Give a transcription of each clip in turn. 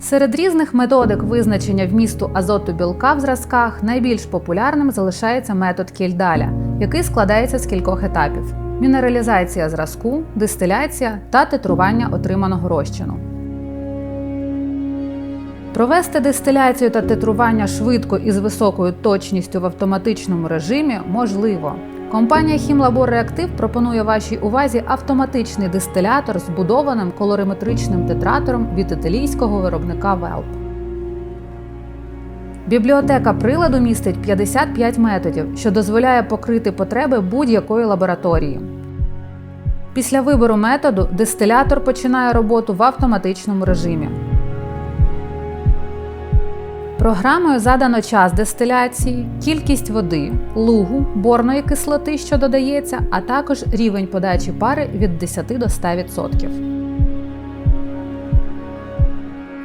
Серед різних методик визначення вмісту азоту білка в зразках найбільш популярним залишається метод Кільдаля, який складається з кількох етапів: мінералізація зразку, дистиляція та титрування отриманого розчину. Провести дистиляцію та титрування швидко і з високою точністю в автоматичному режимі можливо. Компанія Хімлабор Реактив пропонує вашій увазі автоматичний дистилятор з будованим колориметричним титратором від італійського виробника Велп. Бібліотека приладу містить 55 методів, що дозволяє покрити потреби будь-якої лабораторії. Після вибору методу дистилятор починає роботу в автоматичному режимі. Програмою задано час дистиляції, кількість води, лугу, борної кислоти, що додається, а також рівень подачі пари від 10 до 100%.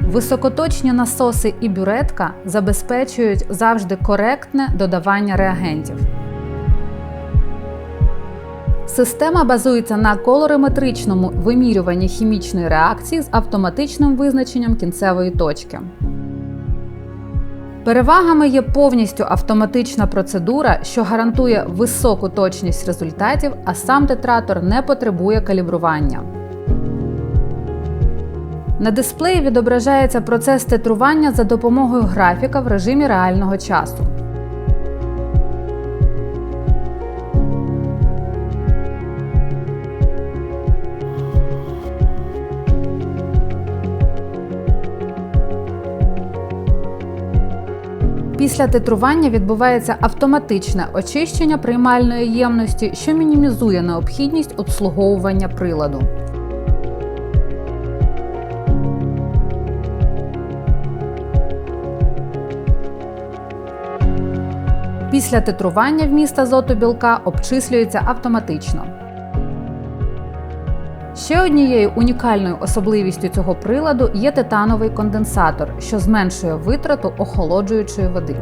Високоточні насоси і бюретка забезпечують завжди коректне додавання реагентів. Система базується на колориметричному вимірюванні хімічної реакції з автоматичним визначенням кінцевої точки. Перевагами є повністю автоматична процедура, що гарантує високу точність результатів, а сам тетратор не потребує калібрування. На дисплеї відображається процес титрування за допомогою графіка в режимі реального часу. Після титрування відбувається автоматичне очищення приймальної ємності, що мінімізує необхідність обслуговування приладу. Після титрування вміст азоту білка обчислюється автоматично. Ще однією унікальною особливістю цього приладу є титановий конденсатор, що зменшує витрату охолоджуючої води.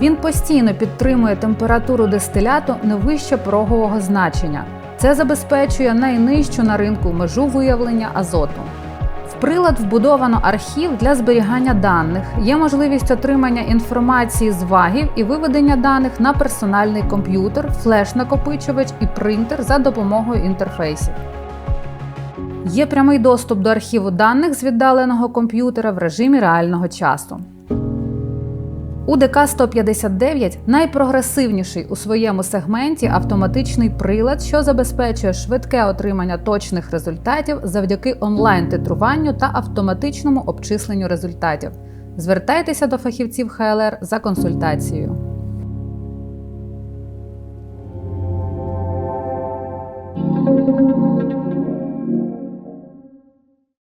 Він постійно підтримує температуру дистиляту не вище порогового значення. Це забезпечує найнижчу на ринку межу виявлення азоту. Прилад вбудовано архів для зберігання даних. Є можливість отримання інформації з вагів і виведення даних на персональний комп'ютер, флеш-накопичувач і принтер за допомогою інтерфейсів. Є прямий доступ до архіву даних з віддаленого комп'ютера в режимі реального часу. УДК-159 найпрогресивніший у своєму сегменті автоматичний прилад, що забезпечує швидке отримання точних результатів завдяки онлайн-титруванню та автоматичному обчисленню результатів. Звертайтеся до фахівців ХЛР за консультацією.